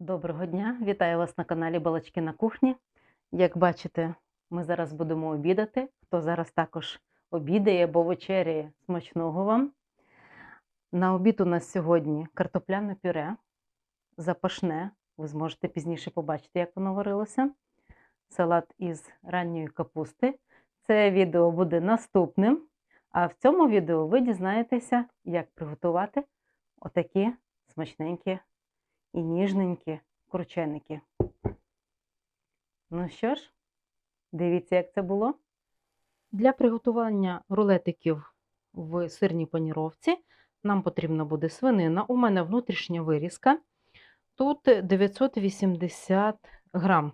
Доброго дня! Вітаю вас на каналі Балачки на кухні. Як бачите, ми зараз будемо обідати. Хто зараз також обідає або вечеряє, смачного вам. На обід у нас сьогодні картопляне пюре, запашне. Ви зможете пізніше побачити, як воно варилося. Салат із ранньої капусти. Це відео буде наступним. А в цьому відео ви дізнаєтеся, як приготувати отакі смачненькі і ніжненькі крученики. Ну що ж, дивіться, як це було. Для приготування рулетиків в сирній паніровці нам потрібна буде свинина. У мене внутрішня вирізка. Тут 980 грам.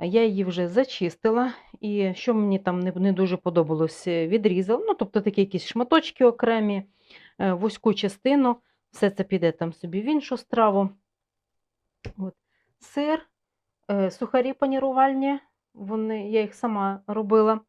Я її вже зачистила, і що мені там не, не дуже подобалось, відрізала. Ну, тобто такі якісь шматочки окремі, е, вузьку частину. Все це піде там собі в іншу страву. От. Сир, е, сухарі панірувальні, вони, я їх сама робила.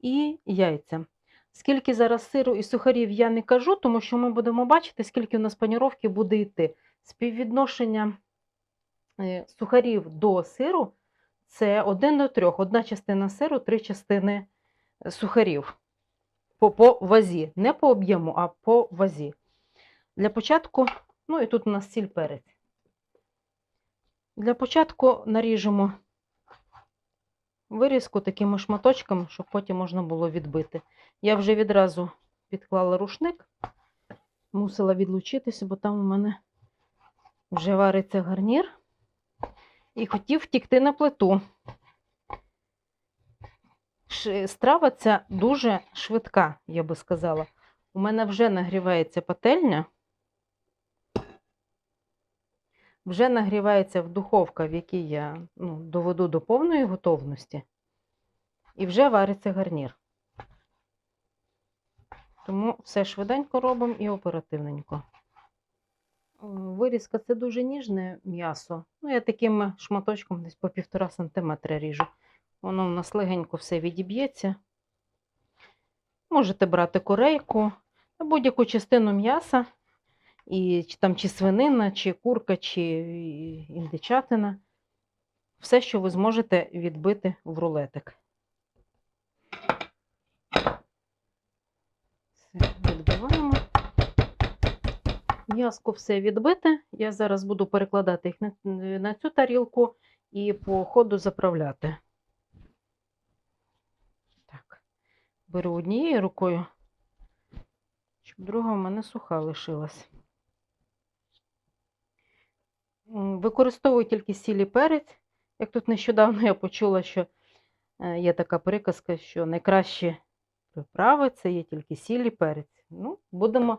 І яйця. Скільки зараз сиру і сухарів я не кажу, тому що ми будемо бачити, скільки у нас паніровки буде йти. Співвідношення е, сухарів до сиру це 1 до 3. Одна частина сиру, три частини е, сухарів. По, по вазі. Не по об'єму, а по вазі. Для початку, ну і тут у нас сіль перець. Для початку наріжемо вирізку такими шматочками, щоб потім можна було відбити. Я вже відразу підклала рушник, мусила відлучитися, бо там у мене вже вариться гарнір. І хотів втікти на плиту. Страва ця дуже швидка, я би сказала. У мене вже нагрівається пательня. Вже нагрівається в духовка, в якій я ну, доведу до повної готовності, і вже вариться гарнір. Тому все швиденько робимо і оперативненько. Вирізка це дуже ніжне м'ясо. Ну, я таким шматочком десь по півтора сантиметра ріжу. Воно в нас легенько все відіб'ється. Можете брати корейку, будь-яку частину м'яса. І там чи свинина, чи курка, чи індичатина. Все, що ви зможете відбити в рулетик. Все, відбиваємо. М'яско все відбите. Я зараз буду перекладати їх на цю тарілку і по ходу заправляти. Так, беру однією рукою, щоб друга в мене суха лишилась. Використовую тільки сіль і перець. Як тут нещодавно я почула, що е, є така приказка, що найкращі приправи це є тільки сіль і перець. Ну, будемо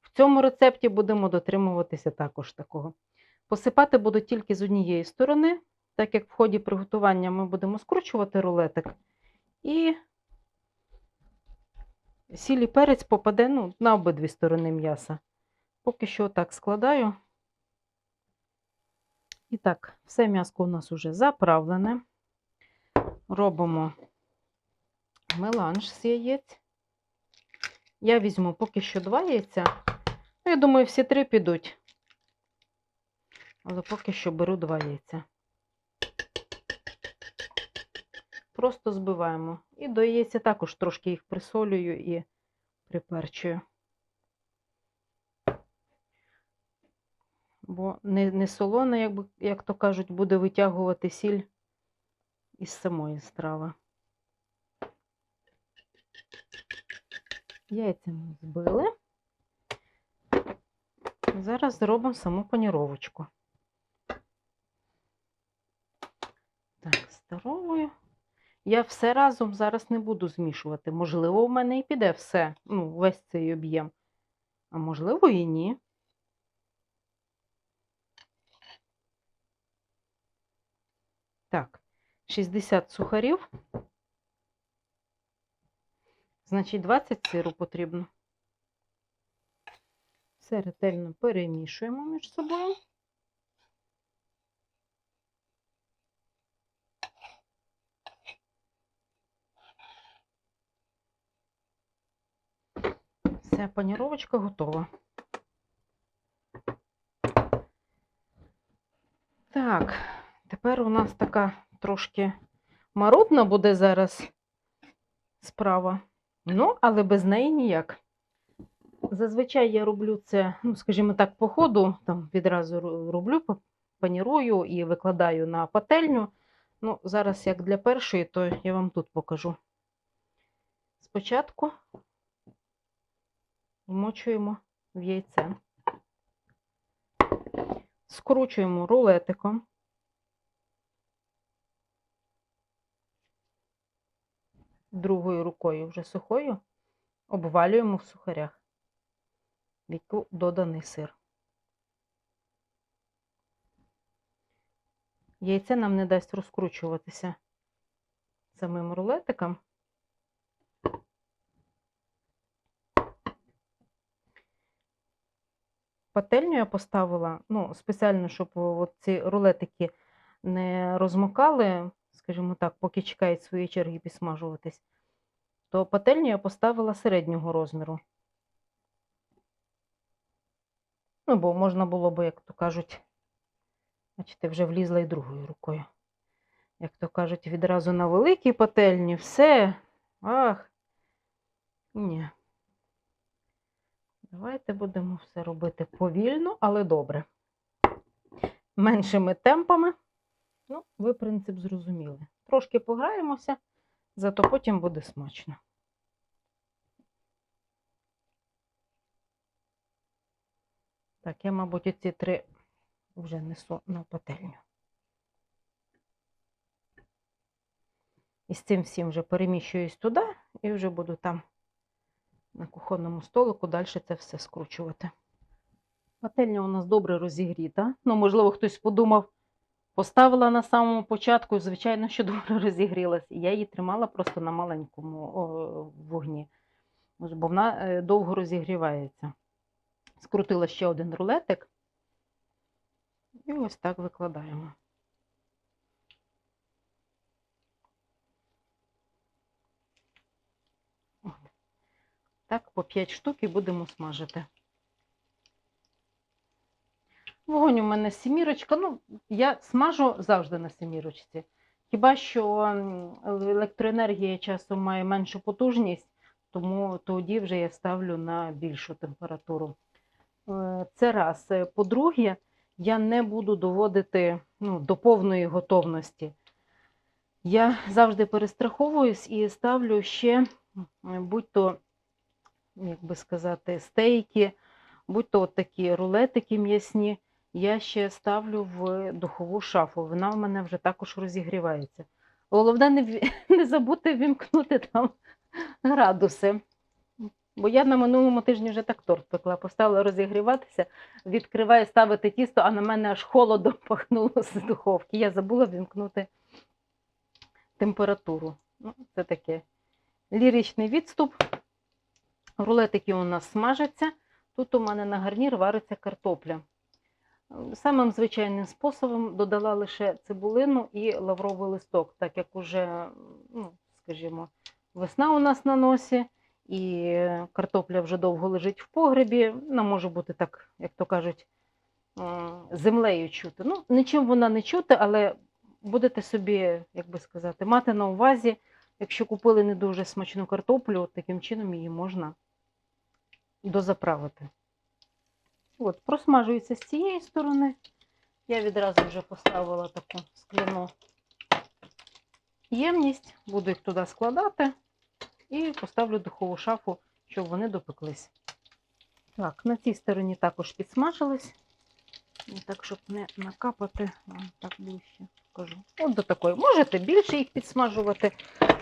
в цьому рецепті будемо дотримуватися також такого. Посипати буду тільки з однієї сторони, так як в ході приготування ми будемо скручувати рулетик. І сіль і перець попаде ну, на обидві сторони м'яса. Поки що так складаю. І так, все м'яско у нас вже заправлене. Робимо меланж з яєць. Я візьму поки що два яйця. Ну, я думаю, всі три підуть. Але поки що беру два яйця. Просто збиваємо. І до яйця також трошки їх присолюю і приперчую. Бо не, не солона, як, як то кажуть, буде витягувати сіль із самої страви. Яйця ми збили. Зараз зробимо саму паніровочку. Так, старовую. Я все разом зараз не буду змішувати. Можливо, в мене і піде все, ну, весь цей об'єм. А можливо, і ні. Так, 60 сухарів. Значить, 20 сиру потрібно. Все ретельно перемішуємо між собою. Все, паніровочка готова. Так, тепер у нас така трошки марудна буде зараз справа. Ну, але без неї ніяк. Зазвичай я роблю це, ну, скажімо так, по ходу, там відразу роблю, панірую і викладаю на пательню. Ну, зараз як для першої, то я вам тут покажу. Спочатку вмочуємо в яйце. Скручуємо рулетиком. Другою рукою вже сухою обвалюємо в сухарях, в яку доданий сир. Яйце нам не дасть розкручуватися самим рулетиком. Пательню я поставила, ну, спеціально, щоб ці рулетики не розмокали, скажімо так, поки чекають своєї черги підсмажуватись, то пательню я поставила середнього розміру. Ну, бо можна було б, як то кажуть, бачите, вже влізла і другою рукою. Як то кажуть, відразу на великій пательні все. Ах. Ні. Давайте будемо все робити повільно, але добре. Меншими темпами. Ну, ви принцип зрозуміли. Трошки пограємося, зато потім буде смачно. Так, я, мабуть, оці три вже несу на пательню. І з цим всім вже переміщуюсь туди і вже буду там на кухонному столику далі це все скручувати. Пательня у нас добре розігріта. Ну, можливо, хтось подумав, поставила на самому початку, і, звичайно, що добре розігрілась. Я її тримала просто на маленькому вогні, бо вона е, довго розігрівається. Скрутила ще один рулетик. І ось так викладаємо. Так, по 5 штук і будемо смажити. Вогонь у мене сімірочка. Ну, я смажу завжди на сімірочці. Хіба що електроенергія часом має меншу потужність, тому тоді вже я ставлю на більшу температуру. Е, Це раз. Е, По-друге, я не буду доводити ну, до повної готовності. Я завжди перестраховуюсь і ставлю ще, будь-то, як би сказати, стейки, будь-то такі рулетики м'ясні, я ще ставлю в духову шафу. Вона в мене вже також розігрівається. Головне не, не забути вімкнути там градуси. Бо я на минулому тижні вже так торт пекла, поставила розігріватися, відкриваю ставити тісто, а на мене аж холодом пахнуло з духовки. Я забула вімкнути температуру. Ну, це таке ліричний відступ. Рулетики у нас смажаться. Тут у мене на гарнір вариться картопля. Самим звичайним способом додала лише цибулину і лавровий листок, так як уже, ну, скажімо, весна у нас на носі, і картопля вже довго лежить в погребі. Вона може бути так, як то кажуть, землею чути. Ну, нічим вона не чути, але будете собі, як би сказати, мати на увазі, якщо купили не дуже смачну картоплю, таким чином її можна дозаправити. От, просмажується з цієї сторони. Я відразу вже поставила таку скляну ємність, буду їх туди складати і поставлю духову шафу, щоб вони допеклись. Так, на цій стороні також підсмажились. Так, щоб не накапати, так ближче покажу. От до такої. Можете більше їх підсмажувати,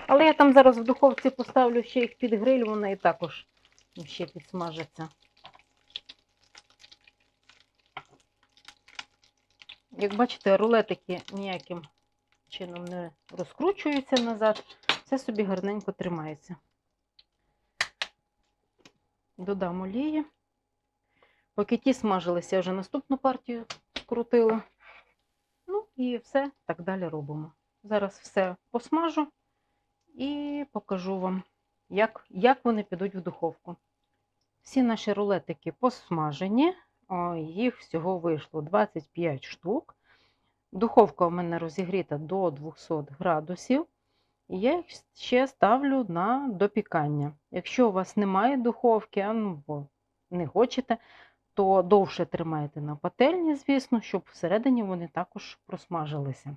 але я там зараз в духовці поставлю ще їх під гриль, вони і також ще підсмажаться. Як бачите, рулетики ніяким чином не розкручуються назад, все собі гарненько тримається. Додам олії. Поки ті смажилися, я вже наступну партію скрутила. Ну і все так далі робимо. Зараз все посмажу і покажу вам, як, як вони підуть в духовку. Всі наші рулетики посмажені. Їх всього вийшло 25 штук. Духовка у мене розігріта до 200 градусів. І я їх ще ставлю на допікання. Якщо у вас немає духовки, а ну, не хочете, то довше тримайте на пательні, звісно, щоб всередині вони також просмажилися.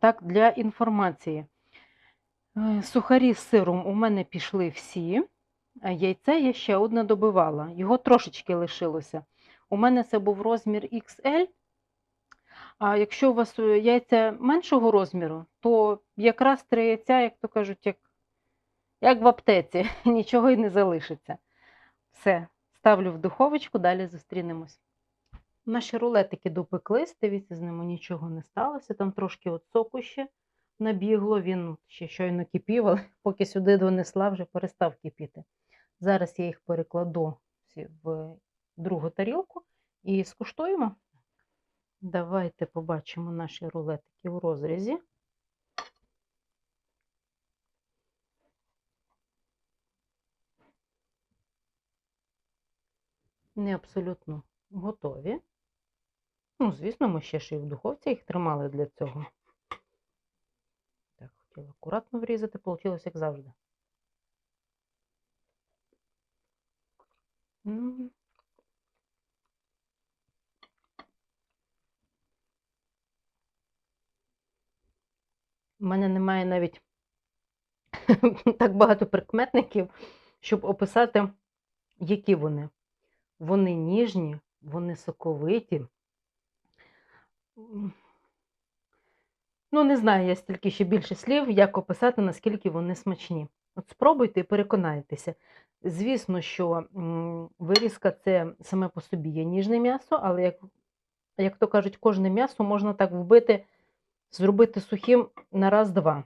Так, для інформації. Е, Сухарі з сиром у мене пішли всі. Яйце я ще одне добивала. Його трошечки лишилося. У мене це був розмір XL. А якщо у вас е, яйця меншого розміру, то якраз три яйця, як то кажуть, як, як в аптеці, нічого й не залишиться. Все, ставлю в духовочку, далі зустрінемось. Наші рулетики допеклись, дивіться, з ними нічого не сталося. Там трошки от соку ще набігло, він ще щойно кипів, але поки сюди донесла, вже перестав кипіти. Зараз я їх перекладу в другу тарілку і скуштуємо. Давайте побачимо наші рулетики у розрізі. Вони абсолютно готові. Ну, звісно, ми ще ж і в духовці їх тримали для цього. Хотіла акуратно врізати, вийшло як завжди. У мене немає навіть так багато прикметників, щоб описати, які вони. Вони ніжні, вони соковиті. Ну, не знаю я стільки ще більше слів, як описати, наскільки вони смачні. От спробуйте і переконайтеся. Звісно, що вирізка це саме по собі є ніжне м'ясо, але як, як то кажуть, кожне м'ясо можна так вбити, зробити сухим на раз-два.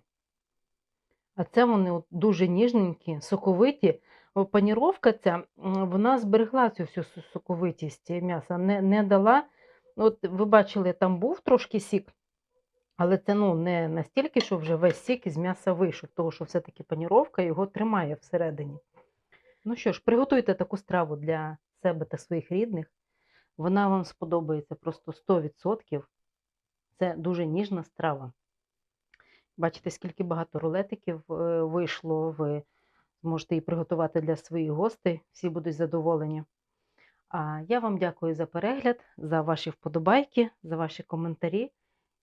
А це вони от дуже ніжненькі, соковиті. Паніровка ця, вона зберегла цю всю соковитість м'яса, не, не дала. От ви бачили, там був трошки сік, але це ну, не настільки, що вже весь сік із м'яса вийшов, тому що все-таки паніровка його тримає всередині. Ну що ж, приготуйте таку страву для себе та своїх рідних. Вона вам сподобається просто 100%. Це дуже ніжна страва. Бачите, скільки багато рулетиків е, вийшло. Ви зможете її приготувати для своїх гостей. Всі будуть задоволені. А я вам дякую за перегляд, за ваші вподобайки, за ваші коментарі